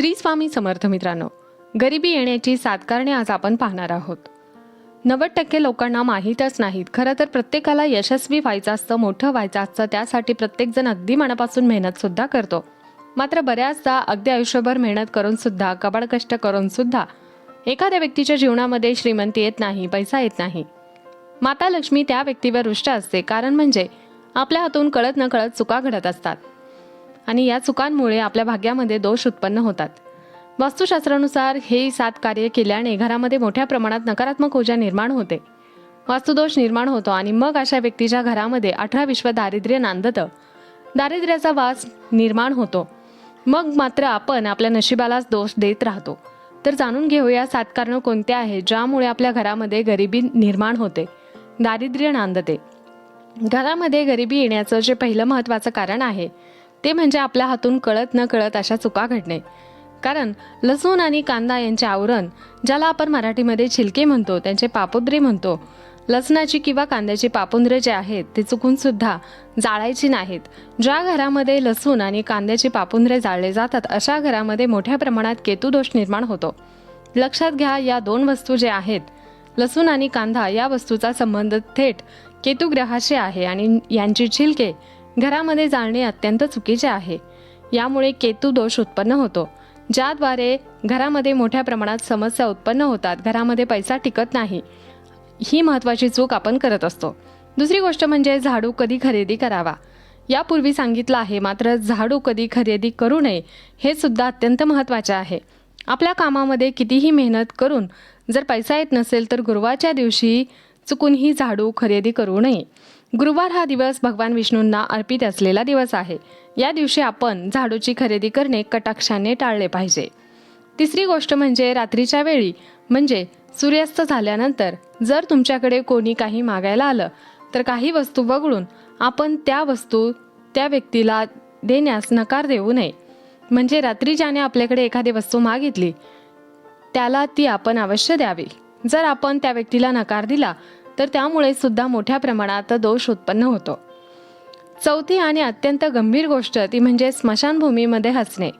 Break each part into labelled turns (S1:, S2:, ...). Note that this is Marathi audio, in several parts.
S1: श्री स्वामी समर्थ मित्रांनो गरिबी येण्याची सात कारणे आज आपण पाहणार आहोत. नव्वद टक्के लोकांना माहीतच नाहीत. खरं तर प्रत्येकाला यशस्वी व्हायचं असतं मोठं व्हायचं असतं त्यासाठी प्रत्येकजण अगदी मनापासून मेहनत सुद्धा करतो. मात्र बऱ्याचदा अगदी आयुष्यभर मेहनत करून सुद्धा कबाड कष्ट करून सुद्धा एखाद्या व्यक्तीच्या जीवनामध्ये श्रीमंती येत नाही पैसा येत नाही. माता लक्ष्मी त्या व्यक्तीवर रुष्ट असते. कारण म्हणजे आपल्या हातून कळत न कळत चुका घडत असतात. आणि या चुकांमुळे आपल्या भाग्यामध्ये दोष उत्पन्न होतात. वास्तुशास्त्रानुसार हे सात कार्य केल्याने घरामध्ये मोठ्या प्रमाणात नकारात्मक ऊर्जा निर्माण होते. वास्तुदोष निर्माण होतो आणि मग अशा व्यक्तीच्या घरामध्ये अठरा विश्व दारिद्र्य नांदतं. दारिद्र्याचा वास निर्माण होतो. मग मात्र आपण आपल्या नशिबालाच दोष देत राहतो. तर जाणून घेऊया सात कारणं कोणत्या आहेत ज्यामुळे आपल्या घरामध्ये गरिबी निर्माण होते. दारिद्र्य नांदते. घरामध्ये गरिबी येण्याचं जे पहिलं महत्त्वाचं कारण आहे ते म्हणजे आपल्या हातून कळत न कळत अशा चुका घडणे. कारण लसूण आणि कांदा यांचे आवरण ज्याला आपण मराठीमध्ये छिलके म्हणतो त्यांचे पापुद्रे म्हणतो लसणाची किंवा कांद्याची पापुंद्रे जे आहेत ते चुकून सुद्धा जाळायची नाहीत. ज्या घरामध्ये लसूण आणि कांद्याची पापुंद्रे जाळले जातात अशा घरामध्ये मोठ्या प्रमाणात केतुदोष निर्माण होतो. लक्षात घ्या या दोन वस्तू जे आहेत लसूण आणि कांदा या वस्तूचा संबंध थेट केतुग्रहाशी आहे आणि यांची छिलके घरामध्ये जाळणे अत्यंत चुकीचे आहे. यामुळे केतू दोष उत्पन्न होतो. ज्याद्वारे घरामध्ये मोठ्या प्रमाणात समस्या उत्पन्न होतात घरामध्ये पैसा टिकत नाही. ही महत्त्वाची चूक आपण करत असतो. दुसरी गोष्ट म्हणजे झाडू कधी खरेदी करावा. यापूर्वी सांगितलं आहे मात्र झाडू कधी खरेदी करू नये हे सुद्धा अत्यंत महत्त्वाचे आहे. आपल्या कामामध्ये कितीही मेहनत करून जर पैसा येत नसेल तर गुरुवाच्या दिवशी चुकून ही झाडू खरेदी करू नये. गुरुवार हा दिवस भगवान विष्णूंना अर्पित असलेला दिवस आहे. या दिवशी आपण झाडूची खरेदी करणे कटाक्षाने टाळले पाहिजे. तिसरी गोष्ट म्हणजे रात्रीच्या वेळी म्हणजे सूर्यास्त झाल्यानंतर जर तुमच्याकडे कोणी काही मागायला आलं तर काही वस्तू वगळून आपण त्या वस्तू त्या व्यक्तीला देण्यास नकार देऊ नये. म्हणजे रात्री ज्याने आपल्याकडे एखादी वस्तू मागितली त्याला ती आपण अवश्य द्यावी. जर आपण त्या व्यक्तीला नकार दिला तर त्यामुळे सुद्धा मोठ्या प्रमाणात दोष उत्पन्न होतो. चौथी आणि अत्यंत गंभीर गोष्ट ती म्हणजे स्मशानभूमीमध्ये हसणे.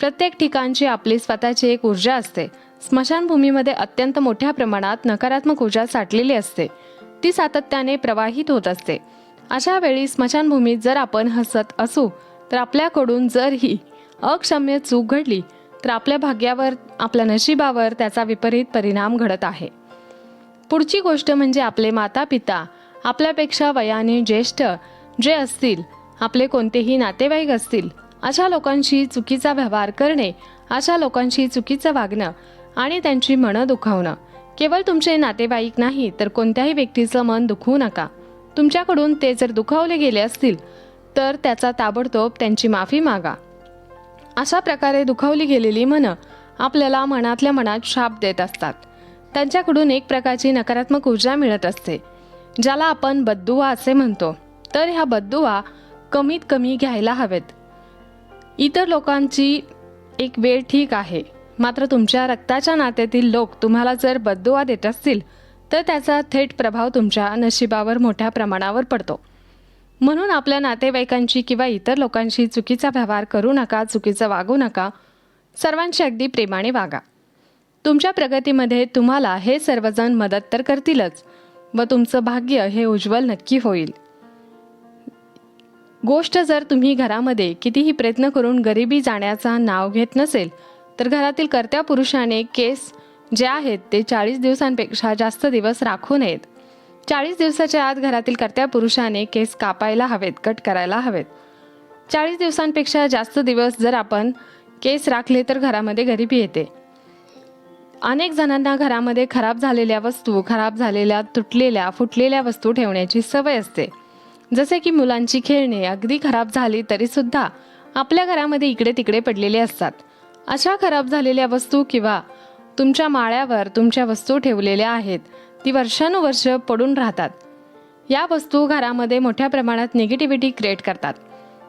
S1: प्रत्येक ठिकाणची आपली स्वतःची एक ऊर्जा असते. स्मशानभूमीमध्ये अत्यंत मोठ्या प्रमाणात नकारात्मक ऊर्जा साठलेली असते. ती सातत्याने प्रवाहित होत असते. अशा वेळी स्मशानभूमीत जर आपण हसत असू तर आपल्याकडून जर ही अक्षम्य चूक घडली तर आपल्या भाग्यावर आपल्या नशिबावर त्याचा विपरीत परिणाम घडत आहे. पुढची गोष्ट म्हणजे आपले माता पिता आपल्यापेक्षा वयाने ज्येष्ठ जे असतील आपले कोणतेही नातेवाईक असतील अशा लोकांशी चुकीचा व्यवहार करणे अशा लोकांशी चुकीचं वागणं आणि त्यांची मनं दुखावणं. केवळ तुमचे नातेवाईक नाही तर कोणत्याही व्यक्तीचं मन दुखवू नका. तुमच्याकडून ते जर दुखावले गेले असतील तर त्याचा ताबडतोब त्यांची माफी मागा. अशा प्रकारे दुखावली गेलेली मनं आपल्याला मनातल्या मनात शाप देत असतात. त्यांच्याकडून एक प्रकारची नकारात्मक ऊर्जा मिळत असते ज्याला आपण बद्दुवा असे म्हणतो. तर ह्या बद्दुवा कमीत कमी घ्यायला हवेत. इतर लोकांची एक वेळ ठीक आहे. मात्र तुमच्या रक्ताच्या नात्यातील लोक तुम्हाला जर बद्दुवा देत असतील तर त्याचा थेट प्रभाव तुमच्या नशिबावर मोठ्या प्रमाणावर पडतो. म्हणून आपल्या नातेवाईकांची किंवा इतर लोकांशी चुकीचा व्यवहार करू नका चुकीचं वागू नका. सर्वांशी अगदी प्रेमाने वागा. तुमच्या प्रगतीमध्ये तुम्हाला हे सर्वजण मदत तर करतीलच व तुमचं भाग्य हे उज्ज्वल नक्की होईल. गोष्ट जर तुम्ही घरामध्ये कितीही प्रयत्न करून गरिबी जाण्याचा नाव घेत नसेल तर घरातील कर्त्या पुरुषाने केस जे आहेत ते चाळीस दिवसांपेक्षा जास्त दिवस राखू नयेत. चाळीस दिवसाच्या आत घरातील कर्त्या पुरुषाने केस कापायला हवेत कट करायला हवेत. चाळीस दिवसांपेक्षा जास्त दिवस जर आपण केस राखले तर घरामध्ये गरिबी येते. अनेक जणांना घरामध्ये खराब झालेल्या वस्तू खराब झालेल्या तुटलेल्या फुटलेल्या वस्तू ठेवण्याची सवय असते. जसे की मुलांची खेळणे अगदी खराब झाली तरी सुद्धा आपल्या घरामध्ये इकडे तिकडे पडलेले असतात. अशा खराब झालेल्या वस्तू किंवा तुमच्या माळ्यावर तुमच्या वस्तू ठेवलेल्या आहेत ती वर्षानुवर्ष पडून राहतात. या वस्तू घरामध्ये मोठ्या प्रमाणात निगेटिव्हिटी क्रिएट करतात.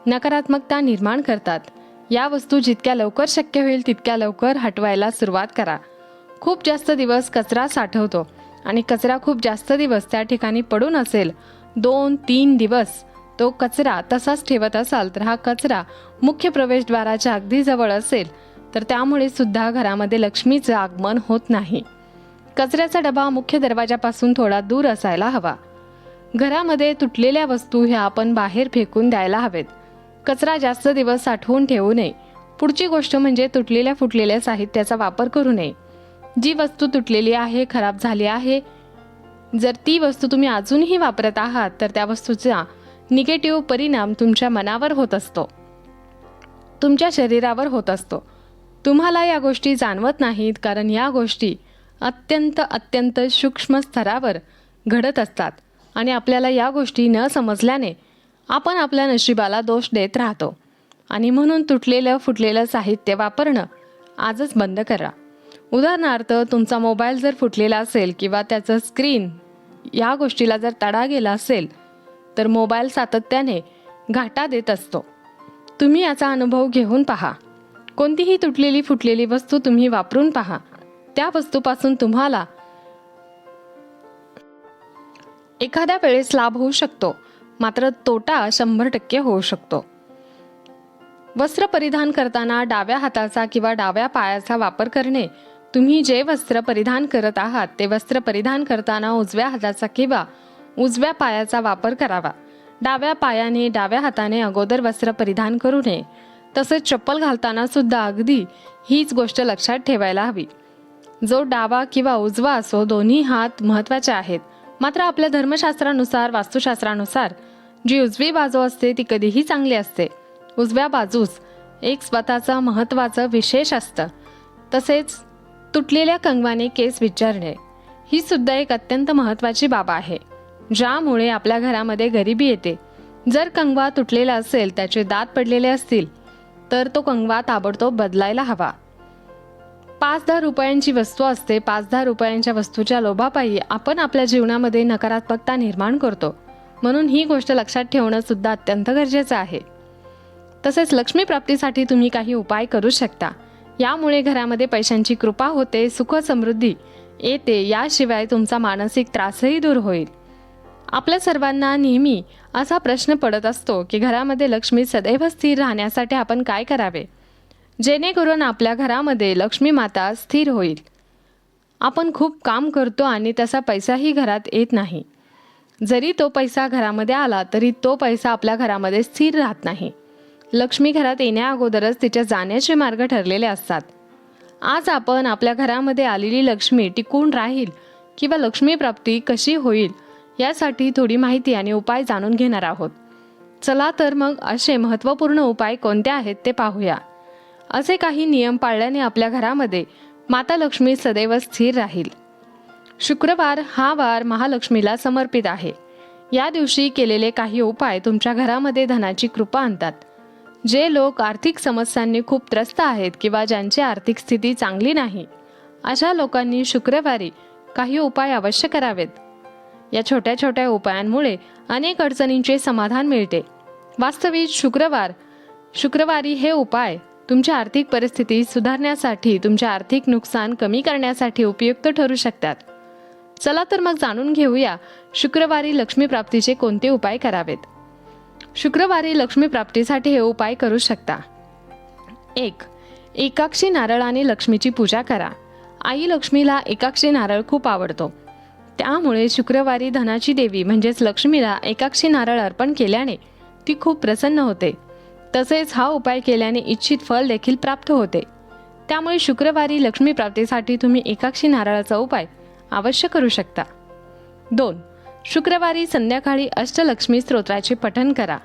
S1: नकारात्मकता निर्माण करतात. या वस्तू जितक्या लवकर शक्य होईल तितक्या लवकर हटवायला सुरुवात करा. खूप जास्त दिवस कचरा साठवतो आणि कचरा खूप जास्त दिवस त्या ठिकाणी पडून असेल दोन तीन दिवस तो कचरा तसाच ठेवत असाल तर हा कचरा मुख्य प्रवेशद्वाराच्या अगदी जवळ असेल तर त्यामुळे सुद्धा घरामध्ये लक्ष्मीचं आगमन होत नाही. कचऱ्याचा डबा मुख्य दरवाजापासून थोडा दूर असायला हवा. घरामध्ये तुटलेल्या वस्तू ह्या आपण बाहेर फेकून द्यायला हवेत. कचरा जास्त दिवस साठवून ठेवू नये. पुढची गोष्ट म्हणजे तुटलेल्या फुटलेल्या साहित्याचा वापर करू नये. जी वस्तू तुटलेली आहे खराब झाली आहे जर ती वस्तू तुम्ही अजूनही वापरत आहात तर त्या वस्तूचा निगेटिव्ह परिणाम तुमच्या मनावर होत असतो. तुमच्या शरीरावर होत असतो. तुम्हाला या गोष्टी जाणवत नाहीत कारण या गोष्टी अत्यंत अत्यंत सूक्ष्म स्तरावर घडत असतात आणि आपल्याला या गोष्टी न समजल्याने आपण आपल्या नशिबाला दोष देत राहतो. आणि म्हणून तुटलेलं फुटलेलं साहित्य वापरणं आजच बंद करा. उदाहरणार्थ तुमचा मोबाईल जर फुटलेला असेल किंवा त्याचं स्क्रीन या गोष्टीला जर तडा गेला असेल तर मोबाईल सातत्याने घाटा देत असतो. तुम्ही याचा अनुभव घेऊन पहा. कोणतीही तुटलेली फुटलेली वस्तू तुम्ही वापरून पहा. त्या वस्तूपासून तुम्हाला एखाद्या वेळेस लाभ होऊ शकतो. मात्र तोटा शंभर टक्के होऊ शकतो. वस्त्र परिधान करताना डाव्या हाताचा किंवा डाव्या पायाचा वापर करणे तुम्ही जे वस्त्र परिधान करत आहात ते वस्त्र परिधान करताना उजव्या हाताचा किंवा उजव्या पायाचा वापर करावा. डाव्या पायाने डाव्या हाताने अगोदर वस्त्र परिधान करू नये. तसेच चप्पल घालताना सुद्धा अगदी हीच गोष्ट लक्षात ठेवायला हवी. जो डावा किंवा उजवा असो दोन्ही हात महत्त्वाचे आहेत. मात्र आपल्या धर्मशास्त्रानुसार वास्तुशास्त्रानुसार जी उजवी बाजू असते ती कधीही चांगली असते. उजव्या बाजूस एक स्वतःचं महत्त्वाचं विशेष असतं. तसेच तुटलेल्या कंगवाने केस विचारणे. ही सुद्धा एक अत्यंत महत्त्वाची बाब आहे ज्यामुळे आपल्या घरामध्ये गरिबी येते. जर कंगवा तुटलेला असेल त्याचे दात पडलेले असतील तर तो कंगवा ताबडतोब बदलायला हवा. पाच दहा रुपयांची वस्तू असते पाच दहा रुपयांच्या वस्तूच्या लोभापायी आपण आपल्या जीवनामध्ये नकारात्मकता निर्माण करतो. म्हणून ही गोष्ट लक्षात ठेवणं सुद्धा अत्यंत गरजेचं आहे. तसेच लक्ष्मी प्राप्तीसाठी तुम्ही काही उपाय करू शकता. यामुळे घरामध्ये पैशांची कृपा होते सुख समृद्धी येते याशिवाय तुमचा मानसिक त्रासही दूर होईल. आपल्या सर्वांना नेहमी असा प्रश्न पडत असतो की घरामध्ये लक्ष्मी सदैव स्थिर राहण्यासाठी आपण काय करावे? जेणेकरून आपल्या घरामध्ये लक्ष्मी माता स्थिर होईल. आपण खूप काम करतो आणि त्याचा पैसाही घरात येत नाही. जरी तो पैसा घरामध्ये आला तरी तो पैसा आपल्या घरामध्ये स्थिर राहत नाही. लक्ष्मी घरात येण्या अगोदरच तिच्या जाण्याचे मार्ग ठरलेले असतात. आज आपण आपल्या घरामध्ये आलेली लक्ष्मी टिकून राहील किंवा लक्ष्मी प्राप्ती कशी होईल यासाठी थोडी माहिती आणि उपाय जाणून घेणार आहोत. चला तर मग असे महत्त्वपूर्ण उपाय कोणते आहेत ते पाहूया. असे काही नियम पाळल्याने आपल्या घरामध्ये माता लक्ष्मी सदैव स्थिर राहील. शुक्रवार हा वार महालक्ष्मीला समर्पित आहे. या दिवशी केलेले काही उपाय तुमच्या घरामध्ये धनाची कृपा आणतात. जे लोक आर्थिक समस्यांनी खूप त्रस्त आहेत किंवा ज्यांची आर्थिक स्थिती चांगली नाही अशा लोकांनी शुक्रवारी काही उपाय अवश्य करावेत. या छोट्या छोट्या उपायांमुळे अनेक अडचणींचे समाधान मिळते. वास्तविक शुक्रवार शुक्रवारी हे उपाय तुमच्या आर्थिक परिस्थिती सुधारण्यासाठी तुमचे आर्थिक नुकसान कमी करण्यासाठी उपयुक्त ठरू शकतात. चला तर मग जाणून घेऊया शुक्रवारी लक्ष्मी प्राप्तीचे कोणते उपाय करावेत. शुक्रवारी लक्ष्मी प्राप्तीसाठी हे उपाय करू शकता. एक एकाक्षी नारळाने लक्ष्मीची पूजा करा. आई लक्ष्मीला एकाक्षी नारळ खूप आवडतो. त्यामुळे शुक्रवारी धनाची देवी म्हणजेच लक्ष्मीला एकाक्षी नारळ अर्पण केल्याने ती खूप प्रसन्न होते. तसेच हा उपाय केल्याने इच्छित फल देखील प्राप्त होते. त्यामुळे शुक्रवारी लक्ष्मी प्राप्तीसाठी तुम्ही एकाक्षी नारळाचा उपाय अवश्य करू शकता. दोन शुक्रवारी संध्याकाळी अष्टलक्ष्मी स्तोत्राचे पठन करा.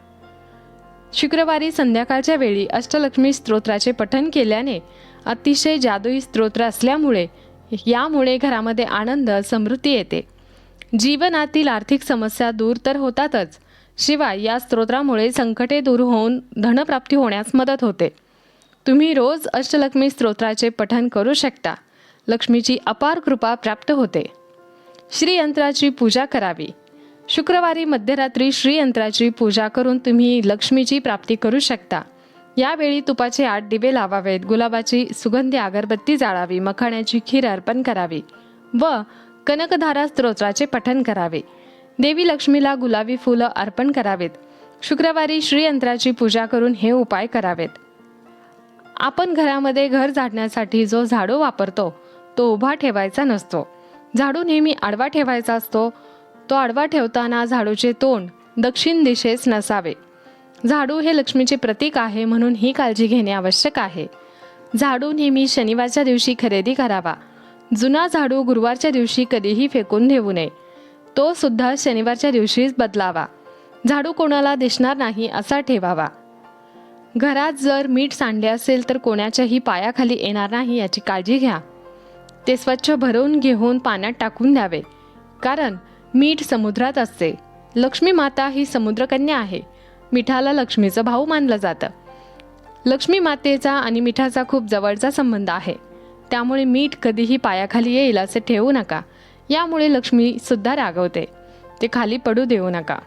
S1: शुक्रवारी संध्याकाळच्या वेळी अष्टलक्ष्मी स्तोत्राचे पठन केल्याने अतिशय जादुई स्तोत्र असल्यामुळे यामुळे घरामध्ये आनंद समृद्धी येते. जीवनातील आर्थिक समस्या दूर तर होतातच शिवाय या स्तोत्रामुळे संकटे दूर होऊन धनप्राप्ती होण्यास मदत होते. तुम्ही रोज अष्टलक्ष्मी स्तोत्राचे पठन करू शकता. लक्ष्मीची अपार कृपा प्राप्त होते. श्रीयंत्राची पूजा करावी. शुक्रवारी मध्यरात्री श्रीयंत्राची पूजा करून तुम्ही लक्ष्मीची प्राप्ती करू शकता. यावेळी तुपाचे आठ दिवे लावावेत गुलाबाची सुगंधी अगरबत्ती जाळावी मखाण्याची खीर अर्पण करावी व कनकधारा स्तोत्राचे पठन करावे. देवी लक्ष्मीला गुलाबी फुलं अर्पण करावेत. शुक्रवारी श्रीयंत्राची पूजा करून हे उपाय करावेत. आपण घरामध्ये घर झाडण्यासाठी जो झाडू वापरतो तो उभा ठेवायचा नसतो. झाडू नेहमी आडवा ठेवायचा असतो तो आडवा ठेवताना झाडूचे तोंड दक्षिण दिशेस नसावे. झाडू हे लक्ष्मीचे प्रतीक आहे म्हणून ही काळजी घेणे आवश्यक आहे. झाडू नेहमी शनिवारच्या दिवशी खरेदी करावा. जुना झाडू गुरुवारच्या दिवशी कधीही फेकून देऊ नये. तो सुद्धा शनिवारच्या दिवशीच बदलावा. झाडू कोणाला दिसणार नाही असा ठेवावा. घरात जर मीठ सांडले असेल तर कोणाच्याही पायाखाली येणार नाही याची काळजी घ्या. ते स्वच्छ भरवून घेऊन पाण्यात टाकून द्यावे. कारण मीठ समुद्रात असते. लक्ष्मी माता ही समुद्रकन्या आहे. मिठाला लक्ष्मीचं भाऊ मानलं जातं. लक्ष्मी मातेचा आणि मिठाचा खूप जवळचा संबंध आहे. त्यामुळे मीठ कधीही पायाखाली येईल असे ठेवू नका. यामुळे लक्ष्मी सुद्धा रागवते. ते खाली पडू देऊ नका.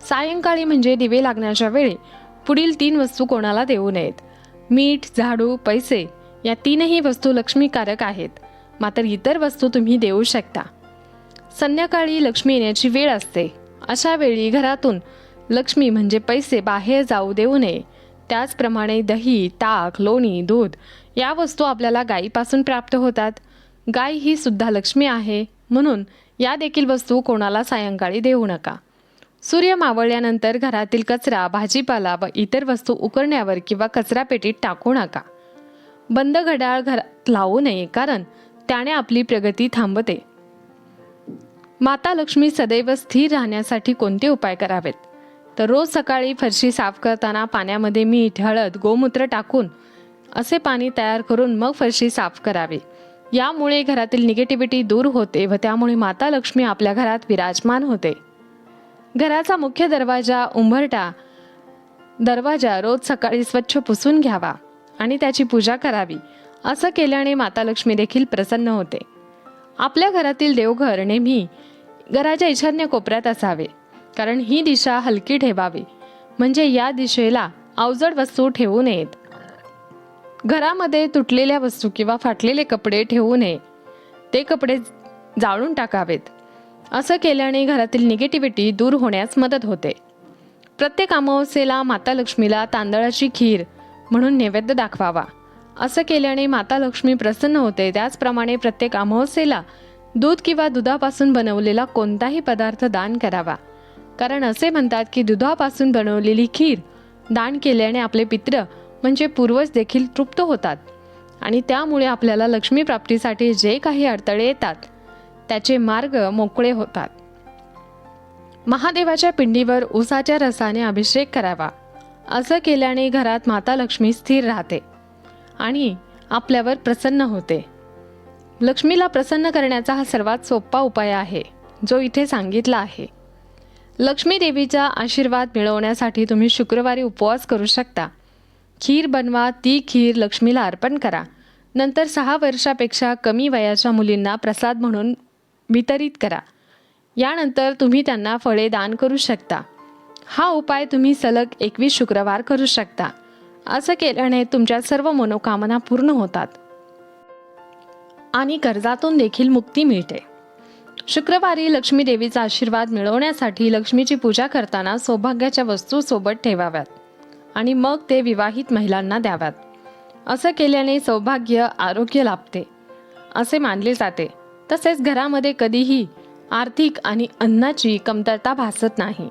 S1: सायंकाळी म्हणजे दिवे लागण्याच्या वेळी पुढील तीन वस्तू कोणाला देऊ नयेत. मीठ झाडू पैसे या तीनही वस्तू लक्ष्मीकारक आहेत. मात्र इतर वस्तू तुम्ही देऊ शकता. संध्याकाळी लक्ष्मी येण्याची वेळ असते. अशा वेळी घरातून लक्ष्मी म्हणजे पैसे बाहेर जाऊ देऊ नये. त्याचप्रमाणे दही ताक लोणी दूध या वस्तू आपल्याला गायीपासून प्राप्त होतात. गाय ही सुद्धा लक्ष्मी आहे म्हणून या देखील वस्तू कोणाला सायंकाळी देऊ नका. सूर्य मावळल्यानंतर घरातील कचरा भाजीपाला व इतर वस्तू उकरण्यावर किंवा कचरापेटीत टाकू नका. बंद घड्याळ घरात लावू नये कारण त्याने आपली प्रगती थांबते. माता लक्ष्मी सदैव स्थिर राहण्यासाठी कोणते उपाय करावेत? तर रोज सकाळी फरशी साफ करताना पाण्यामध्ये मीठ हळद गोमूत्र टाकून असे पाणी तयार करून मग फरशी साफ करावी. यामुळे घरातील निगेटिव्हिटी दूर होते व त्यामुळे माता लक्ष्मी आपल्या घरात विराजमान होते. घराचा मुख्य दरवाजा उंबरटा दरवाजा रोज सकाळी स्वच्छ पुसून घ्यावा. आणि त्याची पूजा करावी असं केल्याने माता लक्ष्मी देखील प्रसन्न होते. आपल्या घरातील देवघर नेहमी घराच्या ईशान्य कोपऱ्यात असावे कारण ही दिशा हलकी ठेवावी म्हणजे या दिशेला अवजड वस्तू ठेवू नयेत. घरामध्ये तुटलेल्या वस्तू किंवा फाटलेले कपडे ठेवू नये ते कपडे जाळून टाकावेत असं केल्याने घरातील निगेटिव्हिटी दूर होण्यास मदत होते. प्रत्येक अमावस्येला माता लक्ष्मीला तांदळाची खीर म्हणून नैवेद्य दाखवावा. असं केल्याने माता लक्ष्मी प्रसन्न होते. त्याचप्रमाणे प्रत्येक अमावस्येला दूध किंवा दुधापासून बनवलेला कोणताही पदार्थ दान करावा. कारण असे म्हणतात की दुधापासून बनवलेली खीर दान केल्याने आपले पित्र म्हणजे पूर्वज देखील तृप्त होतात. आणि त्यामुळे आपल्याला लक्ष्मी प्राप्तीसाठी जे काही अडथळे येतात त्याचे मार्ग मोकळे होतात. महादेवाच्या पिंडीवर उसाच्या रसाने अभिषेक करावा. असं केल्याने घरात माता लक्ष्मी स्थिर राहते आणि आपल्यावर प्रसन्न होते. लक्ष्मीला प्रसन्न करण्याचा हा सर्वात सोपा उपाय आहे जो इथे सांगितला आहे. लक्ष्मी देवीचा आशीर्वाद मिळवण्यासाठी तुम्ही शुक्रवारी उपवास करू शकता. खीर बनवा ती खीर लक्ष्मीला अर्पण करा. नंतर सहा वर्षापेक्षा कमी वयाच्या मुलींना प्रसाद म्हणून वितरित करा. यानंतर तुम्ही त्यांना फळे दान करू शकता. हा उपाय तुम्ही सलग एकवीस शुक्रवार करू शकता. असं केल्याने तुमच्या सर्व मनोकामना पूर्ण होतात. आणि कर्जातून देखील मुक्ती मिळते. शुक्रवारी लक्ष्मी देवीचा आशीर्वाद मिळवण्यासाठी लक्ष्मीची पूजा करताना सौभाग्याच्या वस्तू सोबत ठेवाव्यात. आणि मग ते विवाहित महिलांना द्याव्यात. असं केल्याने सौभाग्य आरोग्य लाभते. असे मानले जाते. तसेच घरामध्ये कधीही आर्थिक आणि अन्नाची कमतरता भासत नाही.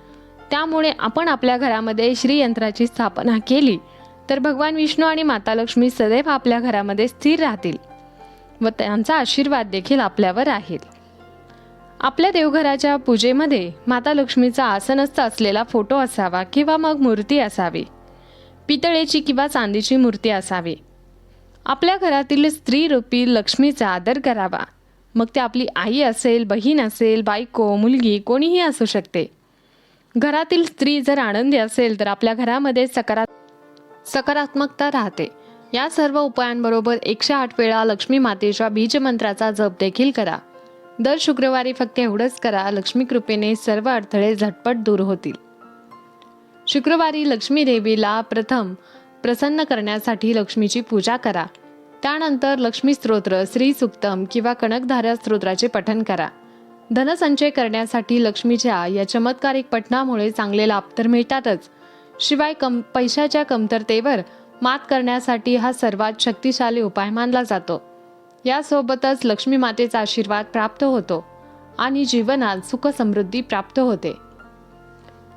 S1: त्यामुळे आपण आपल्या घरामध्ये श्रीयंत्राची स्थापना केली. तर भगवान विष्णू आणि माता लक्ष्मी सदैव आपल्या घरामध्ये स्थिर राहतील व त्यांचा आशीर्वाद देखील आपल्यावर राहील. आपल्या देवघराच्या पूजेमध्ये माता लक्ष्मीचा आसनस्थ असलेला फोटो असावा किंवा मग मूर्ती असावी. पितळेची किंवा चांदीची मूर्ती असावी. आपल्या घरातील स्त्री रूपी लक्ष्मीचा आदर करावा. मग ते आपली आई असेल बहीण असेल बायको मुलगी कोणीही असू शकते. घरातील स्त्री जर आनंदी असेल तर आपल्या घरामध्ये सकारात सकारात्मकता राहते. या सर्व उपायांबरोबर एकशे आठ वेळा लक्ष्मी मातेच्या बीजमंत्राचा जप देखील करा. दर शुक्रवारी फक्त एवढंच करा लक्ष्मी कृपेने सर्व अडथळे झटपट दूर होतील. शुक्रवारी लक्ष्मी देवीला प्रथम प्रसन्न करण्यासाठी लक्ष्मीची पूजा करा. त्यानंतर लक्ष्मी स्तोत्र श्री सुक्तम किंवा कणकधारा स्तोत्राचे पठण करा. धनसंचय करण्यासाठी लक्ष्मीच्या या चमत्कारिक पठणामुळे चांगले लाभ तर मिळतातच. शिवाय कम पैशाच्या कमतरतेवर मात करण्यासाठी हा सर्वात शक्तिशाली उपाय मानला जातो. यासोबतच लक्ष्मी मातेचा आशीर्वाद प्राप्त होतो आणि जीवनात सुख समृद्धी प्राप्त होते.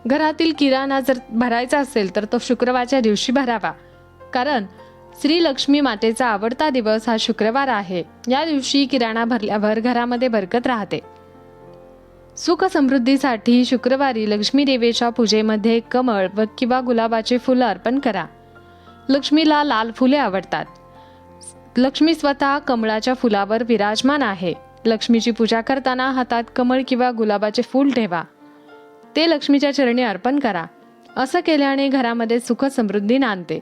S1: घरातील किराणा जर भरायचा असेल तर तो शुक्रवारच्या दिवशी भरावा. कारण श्री लक्ष्मी मातेचा आवडता दिवस हा शुक्रवार आहे. या दिवशी किराणा भरल्यावर घरामध्ये बरकत राहते. सुख समृद्धीसाठी शुक्रवारी लक्ष्मी देवीच्या पूजेमध्ये कमळ व किंवा गुलाबाचे फुलं अर्पण करा. लक्ष्मीला लाल फुले आवडतात. लक्ष्मी स्वतः कमळाच्या फुलावर विराजमान आहे. लक्ष्मीची पूजा करताना हातात कमळ किंवा गुलाबाचे फूल ठेवा. ते लक्ष्मीच्या चरणी अर्पण करा. असं केल्याने घरामध्ये सुख समृद्धी नांदते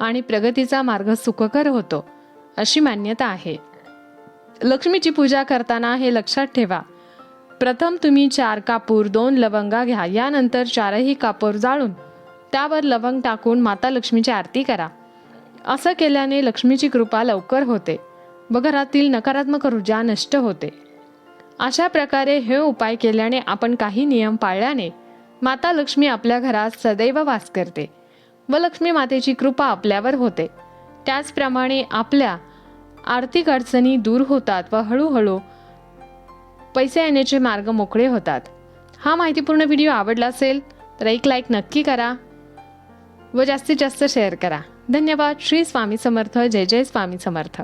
S1: आणि प्रगतीचा मार्ग सुखकर होतो अशी मान्यता आहे. लक्ष्मीची पूजा करताना हे लक्षात ठेवा. प्रथम तुम्ही चार कापूर दोन लवंगा घ्या. यानंतर चारही कापूर जाळून त्यावर लवंग टाकून माता लक्ष्मीची आरती करा. असं केल्याने लक्ष्मीची कृपा लवकर होते. व घरातील नकारात्मक ऊर्जा नष्ट होते. अशा प्रकारे हे उपाय केल्याने आपण काही नियम पाळल्याने माता लक्ष्मी आपल्या घरात सदैव वास करते. व लक्ष्मी मातेची कृपा आपल्यावर होते. त्याचप्रमाणे आपल्या आर्थिक अडचणी दूर होतात व हळूहळू पैसे येण्याचे मार्ग मोकळे होतात. हा माहितीपूर्ण व्हिडिओ आवडला असेल तर एक लाईक नक्की करा व जास्तीत जास्त शेअर करा. धन्यवाद. श्री स्वामी समर्थ. जय जय स्वामी समर्थ.